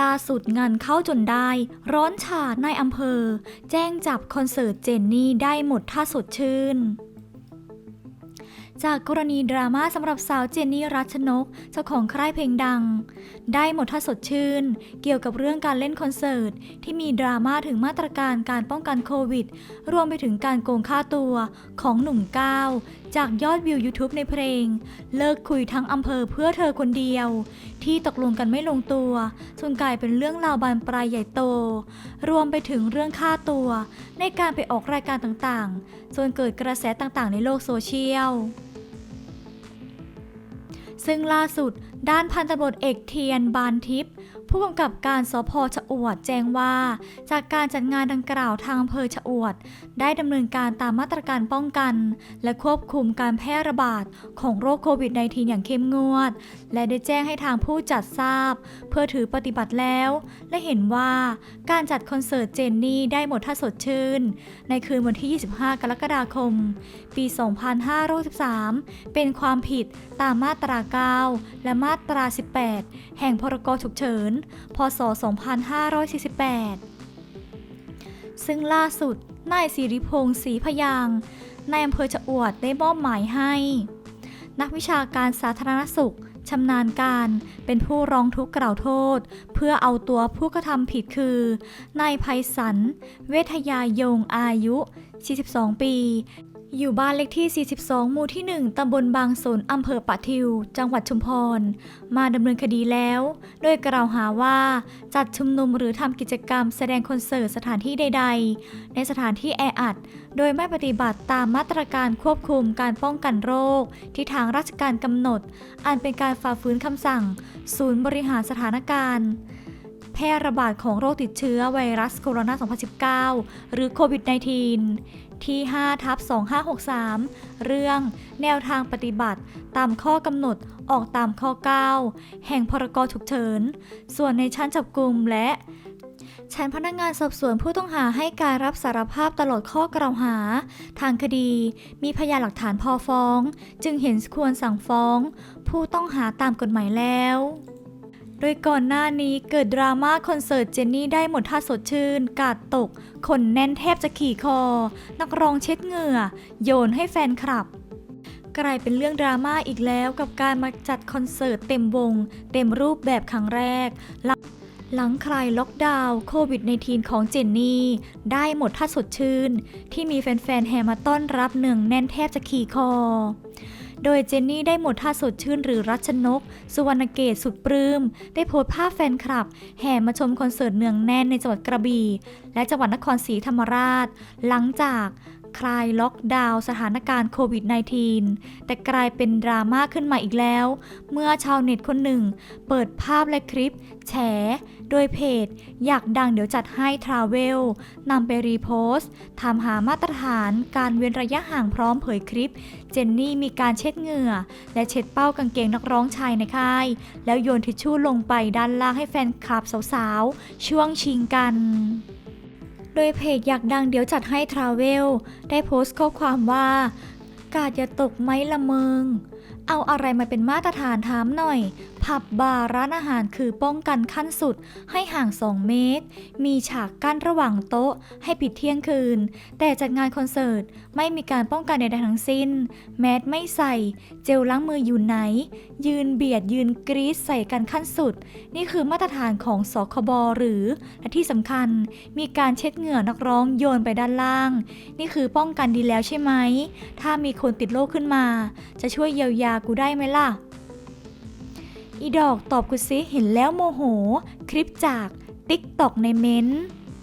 ล่าสุดงานเข้าจนได้ ร้อนฉาในายอำเภอ แจ้งจับคอนเสิร์ตเจนนี่ได้หมดท่าสดชื่นจากกรณีดราม่าสำหรับสาวเจนนี่รัชนก เจ้าของค่ายเพลงดัง ได้หมดท่าสดชื่น เกี่ยวกับเรื่องการเล่นคอนเสิร์ต ที่มีดราม่าถึงมาตรการการป้องกันโควิด รวมไปถึงการโกงค่าตัวของหนุ่มก้าว จากยอดวิว YouTube ในเพลง เลิกคุยทั้งอำเภอเพื่อเธอคนเดียว ที่ตกลงกันไม่ลงตัวจนกลายเป็นเรื่องราวบานปลายใหญ่โต รวมไปถึงเรื่องค่าตัว ในการไปออกรายการต่างๆจนเกิดกระแสต่างๆ ในโลกโซเชียลซึ่งล่าสุด ด้านพันตำรวจเอกเทียนบานทิพย์ผู้กำกับการสพชะอวดแจ้งว่า จากการจัดงานดังกล่าวทางอำเภอชะอวด ได้ดำเนินการตามมาตรการป้องกัน และควบคุมการแพร่ระบาดของโรคโควิด -19 อย่างเข้มงวด และได้แจ้งให้ทางผู้จัดทราบ เพื่อถือปฏิบัติแล้ว และเห็นว่าการจัดคอนเสิร์ตเจนนี่ได้หมดท่าสดชื่น ในคืนวันที่ 25 กรกฎาคม ปี 2563เป็นความผิดตามมาตรา 9 และมาตรา 18 แห่งพรกฉุกเฉิน พศ 2548 ซึ่งล่าสุดนายสิริพงศ์ศรีพยางนายอำเภอชะอวดได้มอบหมายให้ นักวิชาการสาธารณสุขชำนาญการเป็นผู้ร้องทุกข์กล่าวโทษ เพื่อเอาตัวผู้กระทำผิดคือนายภัยสันเวทยายงอายุ 42 ปี อยู่บ้านเลขที่ 42 หมู่ที่ 1 ตำบลบางสน อำเภอปะทิว จังหวัดชุมพร มาดำเนินคดีแล้ว โดยกล่าวหาว่าจัดชุมนุมหรือทำกิจกรรมแสดงคอนเสิร์ตสถานที่ใด ๆ ในสถานที่แออัด โดยไม่ปฏิบัติตามมาตรการควบคุมการป้องกันโรค ที่ทางราชการกำหนด อันเป็นการฝ่าฝืนคำสั่ง ศูนย์บริหารสถานการณ์ แพร่ระบาดของโรคติดเชื้อไวรัสโคโรนา 2019 หรือโควิด -19 ที่5ทับ2563 เรื่องแนวทางปฏิบัติตามข้อกำหนดออกตามข้อ 9 แห่งพรกฉุกเฉิน ส่วนในชั้นจับกลุ่มและชั้นพนักงานสอบสวนผู้ต้องหาให้การรับสารภาพตลอดข้อกล่าวหา ทางคดี มีพยานหลักฐานพอฟ้อง จึงเห็นควรสั่งฟ้อง ผู้ต้องหาตามกฎหมายแล้ว โดยก่อนหน้านี้เกิดดราม่าคอนเสิร์ตเจนนี่ได้หมดท่าสดชื่น กาดตก คนแน่นแทบจะขี่คอ นักร้องเช็ดเหงื่อ โยนให้แฟนคลับ กลายเป็นเรื่องดราม่าอีกแล้วกับการมาจัดคอนเสิร์ตเต็มวง เต็มรูปแบบครั้งแรก หลังหลังคลายล็อกดาวน์โควิด -19 ของเจนนี่ ได้หมดท่าสดชื่น ที่มีแฟนๆแห่มาต้อนรับเนืองแน่นแทบจะขี่คอ โดยเจนนี่ได้หมดท่าสดชื่นหรือรัชนก สุวรรณเกตสุดปลื้ม ได้โพสต์ภาพแฟนคลับ แห่มาชมคอนเสิร์ตเนืองแน่นในจังหวัดกระบี่ และจังหวัดนครศรีธรรมราช หลังจาก คลายล็อกดาวน์สถานการณ์โควิด -19 แต่กลายเป็นดราม่าขึ้นมาอีกแล้ว เมื่อชาวเน็ตคนหนึ่ง เปิดภาพและคลิป แฉ โดยเพจ อยากดังเดี๋ยวจัดให้ทราเวลนำไปรีโพสต์ถามหามาตรฐานการเว้นระยะห่างพร้อมเผยคลิป เจนนี่มีการเช็ดเหงื่อ และเช็ดเป้ากางเกงนักร้องชายในค่าย แล้วโยนทิชชู่ลงไปด้านล่างให้แฟนคลับสาวๆ ช่วงชิงกัน โดยเพจอยากดังเดี๋ยวจัดให้ทราเวลได้โพสต์ข้อความว่า กาดอย่าตกไหมละเมิงเอาอะไรมาเป็นมาตรฐานถามหน่อย ผับบาร์ร้านอาหารคือป้องกันขั้นสุดให้ห่าง 2 เมตร มีฉากกั้นระหว่างโต๊ะให้ปิดเที่ยงคืน แต่จัดงานคอนเสิร์ตไม่มีการป้องกันใดๆทั้งสิ้น แมสไม่ใส่ เจลล้างมืออยู่ไหน ยืนเบียดยืนกรีดใส่กันขั้นสุด นี่คือมาตรฐานของสคบหรือ และที่สำคัญ มีการเช็ดเหงื่อนักร้องโยนไปด้านล่าง นี่คือป้องกันดีแล้วใช่ไหม ถ้ามีคนติดโรคขึ้นมา จะช่วยเยียวยากูได้ไหมล่ะ อีดอกตอบกูซิเห็นแล้วโมโห คลิปจากติ๊กตอกในเม้นท์